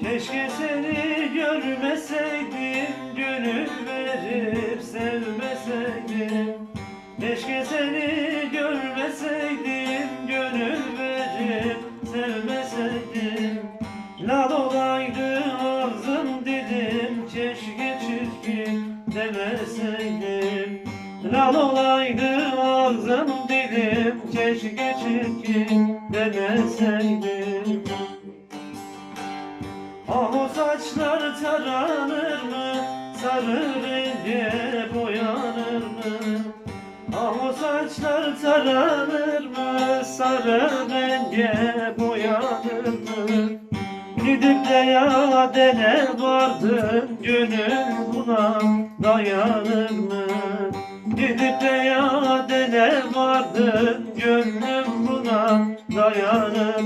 Keşke seni görmeseydim Gönül verip sevmeseydim. Keşke seni görmeseydim Gönül verip sevmeseydim. Lal olaydı ağzım dilim Keşke çirkin demeseydim. Lal olaydı ağzım dilim Keşke çirkin demeseydim taranır mı? Sarı renge boyanır mı? Ah o saçlar taranır mı? Sarı renge boyanır mı? Gidip de ya dene vardın Gönül buna dayanır mı? Gidip de ya dene vardın Gönlüm buna dayanır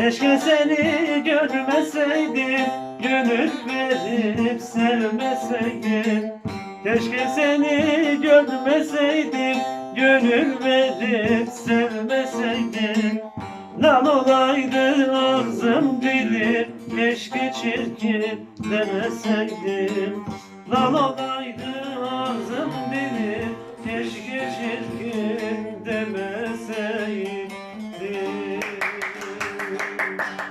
Keşke seni görmeseydim Gönül verip sevmeseydim. Keşke seni görmeseydim Gönül verip sevmeseydim. Lan olaydı ağzım dilim Keşke çirkin demeseydim. Lan olaydı ağzım dilim Keşke çirkin demeseydim. Thank you.